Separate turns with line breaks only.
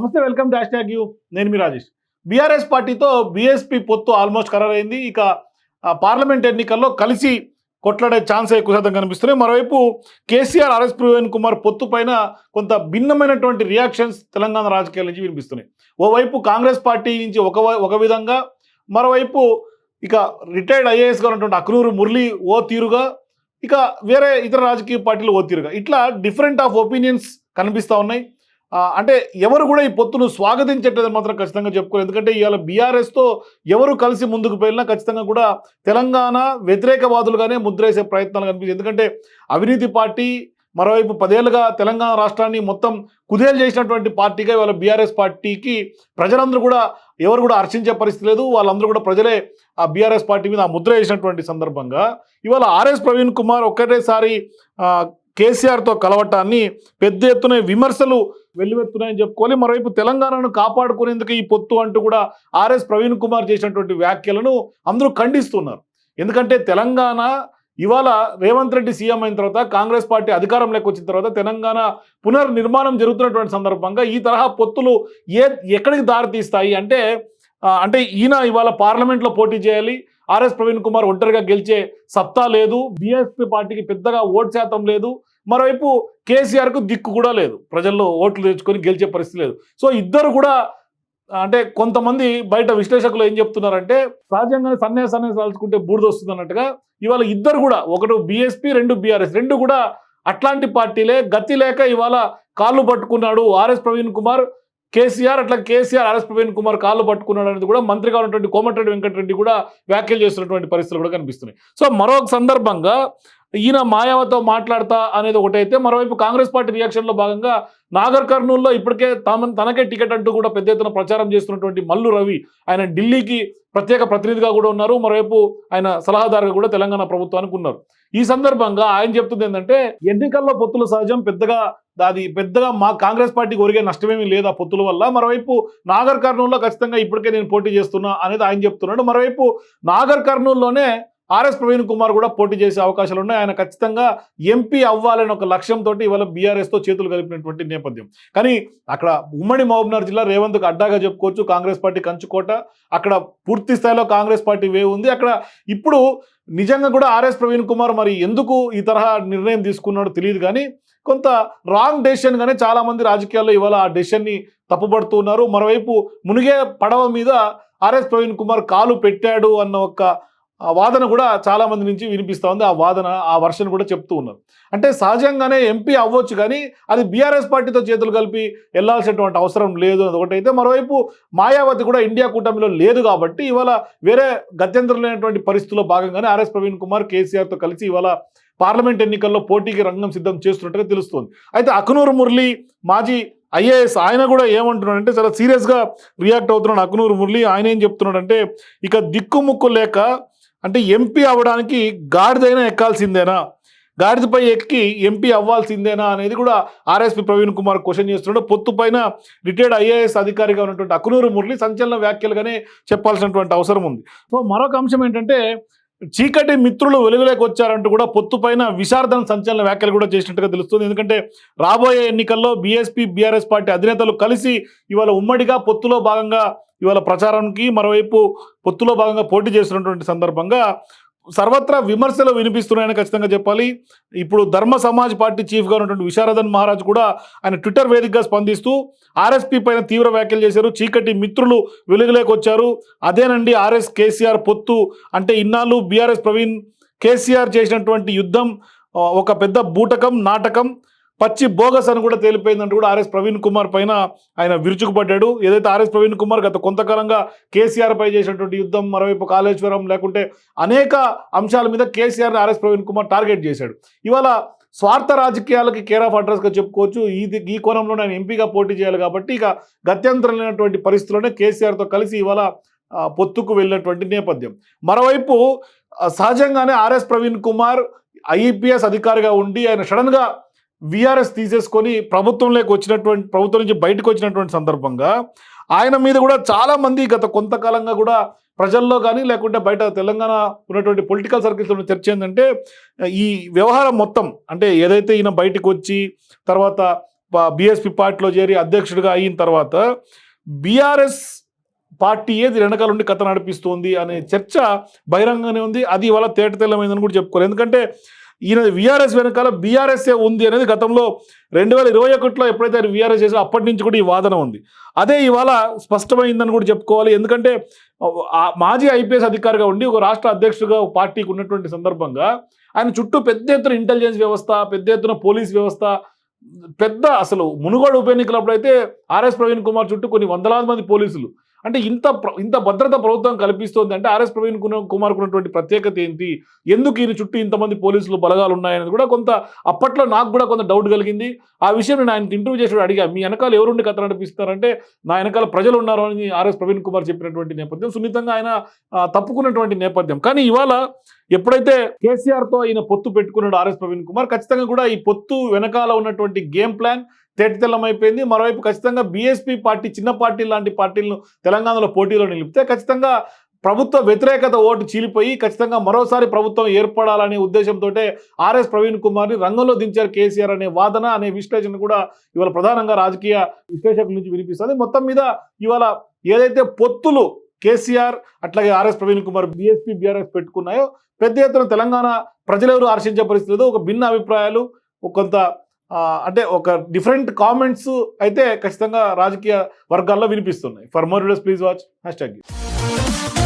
నమస్తే welcome dash tag you. నేను మీ రాజేష్. బీఆర్ఎస్ పార్టీతో బీఎస్పీ పొత్తు ఆల్మోస్ట్ ఖరారైంది. ఇక పార్లమెంట్ ఎన్నికల్లో కలిసి కొట్లాడే ఛాన్స్ ఎక్కువ శాతం కనిపిస్తున్నాయి. మరోవైపు కేసీఆర్ ఆర్ఎస్ ప్రవీణ్ కుమార్ పొత్తు పైన కొంత భిన్నమైనటువంటి రియాక్షన్స్ తెలంగాణ రాజకీయాల నుంచి వినిపిస్తున్నాయి. ఓవైపు కాంగ్రెస్ పార్టీ నుంచి ఒక వై- ఒక విధంగా మరోవైపు ఇక రిటైర్డ్ ఐఏఎస్గా ఉన్నటువంటి అక్రూరు మురళి ఓ తీరుగా ఇక వేరే ఇతర రాజకీయ పార్టీలు ఓ తీరుగా. ఇట్లా డిఫరెంట్ ఆఫ్ ఒపీనియన్స్ కనిపిస్తూ ఉన్నాయి. అంటే ఎవరు కూడా ఈ పొత్తును స్వాగతించట్లేదని మాత్రం ఖచ్చితంగా చెప్పుకోరు ఎందుకంటే ఇవాళ బీఆర్ఎస్తో ఎవరు కలిసి ముందుకు పోయినా ఖచ్చితంగా కూడా తెలంగాణ వ్యతిరేకవాదులుగానే ముద్రేసే ప్రయత్నాలు కనిపిస్తుంది ఎందుకంటే అవినీతి పార్టీ మరోవైపు పదేళ్ళుగా తెలంగాణ రాష్ట్రాన్ని మొత్తం కుదేలు చేసినటువంటి పార్టీగా ఇవాళ బీఆర్ఎస్ పార్టీకి ప్రజలందరూ కూడా ఎవరు కూడా హర్షించే పరిస్థితి లేదు. వాళ్ళందరూ కూడా ప్రజలే ఆ బీఆర్ఎస్ పార్టీ మీద ఆ ముద్ర వేసినటువంటి సందర్భంగా. ఇవాళ ఆర్ఎస్ ప్రవీణ్ కుమార్ ఒక్కటేసారి కేసీఆర్తో కలవటాన్ని పెద్ద ఎత్తున విమర్శలు వెల్లువెత్తున్నాయని చెప్పుకోవాలి. మరోవైపు తెలంగాణను కాపాడుకునేందుకు ఈ పొత్తు అంటూ కూడా ఆర్ఎస్ ప్రవీణ్ కుమార్ చేసినటువంటి వ్యాఖ్యలను అందరూ ఖండిస్తున్నారు. ఎందుకంటే తెలంగాణ ఇవాళ రేవంత్ రెడ్డి సీఎం అయిన తర్వాత కాంగ్రెస్ పార్టీ అధికారంలోకి వచ్చిన తర్వాత తెలంగాణ పునర్నిర్మాణం జరుగుతున్నటువంటి సందర్భంగా ఈ తరహా పొత్తులు ఏ ఎక్కడికి దారితీస్తాయి అంటే అంటే ఈయన ఇవాళ పార్లమెంట్లో పోటీ చేయాలి. ఆర్ఎస్ ప్రవీణ్ కుమార్ ఒంటరిగా గెలిచే సత్తా లేదు. బీఎస్పీ పార్టీకి పెద్దగా ఓటు శాతం లేదు. మరోవైపు కేసీఆర్కు దిక్కు కూడా లేదు. ప్రజల్లో ఓట్లు తెచ్చుకొని గెలిచే పరిస్థితి లేదు. సో ఇద్దరు కూడా అంటే కొంతమంది బయట విశ్లేషకులు ఏం చెప్తున్నారంటే సహజంగానే సన్యాస సన్యాసి రాల్చుకుంటే బూడిద వస్తుంది అన్నట్టుగా ఇవాళ ఇద్దరు కూడా ఒకటి బీఎస్పీ రెండు బీఆర్ఎస్ రెండు కూడా అట్లాంటి పార్టీలే. గతి లేక ఇవాళ కాళ్ళు పట్టుకున్నాడు ఆర్ఎస్ ప్రవీణ్ కుమార్. కేసీఆర్ అట్లా కేసీఆర్ ఆర్ఎస్ ప్రవీణ్ కుమార్ కాళ్ళు పట్టుకున్నాడు అనేది కూడా మంత్రిగా ఉన్నటువంటి కోమటిరెడ్డి వెంకటరెడ్డి కూడా వ్యాఖ్యలు చేస్తున్నటువంటి పరిస్థితులు కూడా కనిపిస్తున్నాయి. సో మరొక సందర్భంగా ఈయన మాయావతో మాట్లాడతా అనేది ఒకటైతే మరోవైపు కాంగ్రెస్ పార్టీ రియాక్షన్లో భాగంగా నాగర్ కర్నూల్లో ఇప్పటికే తమ తనకే టికెట్ అంటూ కూడా పెద్ద ఎత్తున ప్రచారం చేస్తున్నటువంటి మల్లు రవి ఆయన ఢిల్లీకి ప్రత్యేక ప్రతినిధిగా కూడా ఉన్నారు. మరోవైపు ఆయన సలహాదారుగా కూడా తెలంగాణ ప్రభుత్వానికి ఉన్నారు. ఈ సందర్భంగా ఆయన చెప్తుంది ఏంటంటే ఎన్నికల్లో పొత్తులు సహజం పెద్దగా అది పెద్దగా మా కాంగ్రెస్ పార్టీకి ఒరిగే నష్టమేమీ లేదు ఆ పొత్తుల వల్ల. మరోవైపు నాగర్ కర్నూలులో ఖచ్చితంగా ఇప్పటికే నేను పోటీ చేస్తున్నా అనేది ఆయన చెప్తున్నాడు. మరోవైపు నాగర్ కర్నూలులోనే ఆర్ఎస్ ప్రవీణ్ కుమార్ కూడా పోటీ చేసే అవకాశాలు ఉన్నాయి. ఆయన ఖచ్చితంగా ఎంపీ అవ్వాలని ఒక లక్ష్యంతో ఇవాళ బీఆర్ఎస్తో చేతులు కలిపినటువంటి నేపథ్యం. కానీ అక్కడ ఉమ్మడి మహబూబ్నగర్ జిల్లా రేవంత్కు అడ్డాగా చెప్పుకోవచ్చు. కాంగ్రెస్ పార్టీ కంచుకోట అక్కడ పూర్తి స్థాయిలో కాంగ్రెస్ పార్టీ వే ఉంది. అక్కడ ఇప్పుడు నిజంగా కూడా ఆర్ఎస్ ప్రవీణ్ కుమార్ మరి ఎందుకు ఈ తరహా నిర్ణయం తీసుకున్నాడో తెలియదు కానీ కొంత రాంగ్ డెసిషన్గానే చాలామంది రాజకీయాల్లో ఇవాళ ఆ డెసిషన్ని తప్పుపడుతున్నారు మరోవైపు మునిగే పడవ మీద ఆర్ఎస్ ప్రవీణ్ కుమార్ కాలు పెట్టాడు అన్న ఒక ఆ వాదన కూడా చాలా మంది నుంచి వినిపిస్తూ ఉంది. ఆ వాదన ఆ వర్షన్ కూడా చెప్తూ ఉన్నారు. అంటే సహజంగానే ఎంపీ అవ్వచ్చు కానీ అది బీఆర్ఎస్ పార్టీతో చేతులు కలిపి వెళ్ళాల్సినటువంటి అవసరం లేదు అది ఒకటైతే. మరోవైపు మాయావతి కూడా ఇండియా కూటమిలో లేదు కాబట్టి ఇవాళ వేరే గత్యంతరం లేనటువంటి పరిస్థితుల్లో భాగంగానే ఆర్ఎస్ ప్రవీణ్ కుమార్ కేసీఆర్తో కలిసి ఇవాళ పార్లమెంట్ ఎన్నికల్లో పోటీకి రంగం సిద్ధం చేస్తున్నట్టుగా తెలుస్తుంది. అయితే అఖనూరు మురళి మాజీ ఐఏఎస్ ఆయన కూడా ఏమంటున్నాడంటే చాలా సీరియస్గా రియాక్ట్ అవుతున్నాడు అఖనూరు మురళి. ఆయన ఏం చెప్తున్నాడంటే ఇక దిక్కుముక్కు లేక అంటే ఎంపీ అవ్వడానికి గాడిదైనా ఎక్కాల్సిందేనా? గాడిదపై ఎక్కి ఎంపీ అవ్వాల్సిందేనా అనేది కూడా ఆర్ఎస్పీ ప్రవీణ్ కుమార్ క్వశ్చన్ చేస్తున్నాడు. పొత్తు పైన రిటైర్డ్ ఐఏఎస్ అధికారిగా ఉన్నటువంటి అకునూరు మురళి సంచలన వ్యాఖ్యలుగానే చెప్పాల్సినటువంటి అవసరం ఉంది. సో మరొక అంశం ఏంటంటే చీకటి మిత్రులు వెలుగులోకి వచ్చారంటూ కూడా పొత్తు పైన విశారదన సంచలన వ్యాఖ్యలు కూడా చేసినట్టుగా తెలుస్తుంది. ఎందుకంటే రాబోయే ఎన్నికల్లో బీఎస్పీ బీఆర్ఎస్ పార్టీ అధినేతలు కలిసి ఇవాళ ఉమ్మడిగా పొత్తులో భాగంగా ఇవాళ ప్రచారానికి మరోవైపు పొత్తులో భాగంగా పోటీ చేస్తున్నటువంటి సందర్భంగా సర్వత్రా విమర్శలు వినిపిస్తున్నాయని ఖచ్చితంగా చెప్పాలి. ఇప్పుడు ధర్మ సమాజ్ పార్టీ చీఫ్గా ఉన్నటువంటి విశారదన్ మహారాజ్ కూడా ఆయన ట్విట్టర్ వేదికగా స్పందిస్తూ ఆర్ఎస్పీ పైన తీవ్ర వ్యాఖ్యలు చేశారు. చీకటి మిత్రులు వెలుగులోకి వచ్చారు అదేనండి ఆర్ఎస్ కేసీఆర్ పొత్తు అంటే ఇన్నాళ్ళు బీఆర్ఎస్ ప్రవీణ్ కేసీఆర్ చేసినటువంటి యుద్ధం ఒక పెద్ద బూటకం నాటకం పచ్చి బోగస్ అని కూడా తేలిపోయిందంటూ కూడా ఆర్ఎస్ ప్రవీణ్ కుమార్ పైన ఆయన విరుచుకుపడ్డాడు. ఏదైతే ఆర్ఎస్ ప్రవీణ్ కుమార్ గత కొంతకాలంగా కేసీఆర్ పై చేసినటువంటి యుద్ధం మరోవైపు కాళేశ్వరం లేకుంటే అనేక అంశాల మీద కేసీఆర్ ఆర్ఎస్ ప్రవీణ్ కుమార్ టార్గెట్ చేశాడు. ఇవాళ స్వార్థ రాజకీయాలకి కేర్ ఆఫ్ అడ్రస్గా చెప్పుకోవచ్చు. ఇది ఈ కోణంలో నేను ఎంపీగా పోటీ చేయాలి కాబట్టి ఇక గత్యంతరం లేనటువంటి పరిస్థితుల్లోనే కేసీఆర్తో కలిసి ఇవాళ పొత్తుకు వెళ్ళినటువంటి నేపథ్యం. మరోవైపు సహజంగానే ఆర్ఎస్ ప్రవీణ్ కుమార్ ఐపీఎస్ అధికారిగా ఉండి ఆయన సడన్గా విఆర్ఎస్ తీసేసుకొని ప్రభుత్వంలోకి వచ్చినటువంటి ప్రభుత్వం నుంచి బయటకు వచ్చినటువంటి సందర్భంగా ఆయన మీద కూడా చాలామంది గత కొంతకాలంగా కూడా ప్రజల్లో కానీ లేకుంటే బయట తెలంగాణ ఉన్నటువంటి పొలిటికల్ సర్కిల్స్లో చర్చ ఏంటంటే ఈ వ్యవహారం మొత్తం అంటే ఏదైతే ఈయన బయటకు వచ్చి తర్వాత బీఎస్పీ పార్టీలో చేరి అధ్యక్షుడిగా అయిన తర్వాత బీఆర్ఎస్ పార్టీ ఏది వెనకాల ఉండి కథ నడిపిస్తోంది అనే చర్చ బహిరంగంగానే ఉంది. అది ఇవాళ తేటతెల్లమైందని కూడా చెప్పుకోవాలి. ఎందుకంటే ఈయన విఆర్ఎస్ వెనకాల బీఆర్ఎస్ఏ ఉంది అనేది గతంలో రెండు వేల ఇరవై ఒకటిలో ఎప్పుడైతే ఆయన విఆర్ఎస్ చేసారో అప్పటి నుంచి కూడా ఈ వాదన ఉంది. అదే ఇవాళ స్పష్టమైందని కూడా చెప్పుకోవాలి. ఎందుకంటే మాజీ ఐపీఎస్ అధికారిగా ఉండి ఒక రాష్ట్ర అధ్యక్షుడిగా పార్టీకి ఉన్నటువంటి సందర్భంగా ఆయన చుట్టూ పెద్ద ఎత్తున ఇంటెలిజెన్స్ వ్యవస్థ పెద్ద ఎత్తున పోలీస్ వ్యవస్థ పెద్ద అసలు మునుగోడు ఉప ఎన్నికలప్పుడు అయితే ఆర్ఎస్ ప్రవీణ్ కుమార్ చుట్టూ కొన్ని వందలాది మంది పోలీసులు అంటే ఇంత ఇంత భద్రత ప్రభుత్వం కల్పిస్తోంది అంటే ఆర్ఎస్ ప్రవీణ్ కుమార్ ఉన్నటువంటి ప్రత్యేకత ఏంటి? ఎందుకు ఈయన చుట్టూ ఇంతమంది పోలీసులు బలగాలు ఉన్నాయనేది కూడా కొంత అప్పట్లో నాకు కూడా కొంత డౌట్ కలిగింది. ఆ విషయం నేను ఆయన ఇంటర్వ్యూ చేసి అడిగా మీ వెనకాల ఎవరుండి కథ నడిపిస్తారంటే నా వెనకాల ప్రజలు ఉన్నారు అని ఆర్ఎస్ ప్రవీణ్ కుమార్ చెప్పినటువంటి నేపథ్యం సున్నితంగా ఆయన తప్పుకున్నటువంటి నేపథ్యం. కానీ ఇవాళ ఎప్పుడైతే కేసీఆర్తో ఈయన పొత్తు పెట్టుకున్నాడు ఆర్ఎస్ ప్రవీణ్ కుమార్ ఖచ్చితంగా కూడా ఈ పొత్తు వెనకాల ఉన్నటువంటి గేమ్ ప్లాన్ తేటతెల్లమైపోయింది మరోవైపు ఖచ్చితంగా బీఎస్పీ పార్టీ చిన్న పార్టీ లాంటి పార్టీలను తెలంగాణలో పోటీలో నిలిపితే ఖచ్చితంగా ప్రభుత్వ వ్యతిరేకత ఓటు చీలిపోయి ఖచ్చితంగా మరోసారి ప్రభుత్వం ఏర్పడాలనే ఉద్దేశంతో ఆర్ఎస్ ప్రవీణ్ కుమార్ని రంగంలో దించారు కేసీఆర్ అనే వాదన అనే విశ్లేషణ కూడా ఇవాళ ప్రధానంగా రాజకీయ విశ్లేషకుల నుంచి వినిపిస్తుంది. మొత్తం మీద ఇవాళ ఏదైతే పొత్తులు కేసీఆర్ అట్లాగే RS Praveen Kumar BSP BRS పెట్టుకున్నాయో పెద్ద ఎత్తున తెలంగాణ ప్రజలెవరూ హర్షించే పరిస్థితి లేదు. ఒక భిన్న అభిప్రాయాలు ఒక కొంత అంటే ఒక డిఫరెంట్ కామెంట్స్ అయితే ఖచ్చితంగా రాజకీయ వర్గాల్లో వినిపిస్తున్నాయి. For more videos please watch hashtag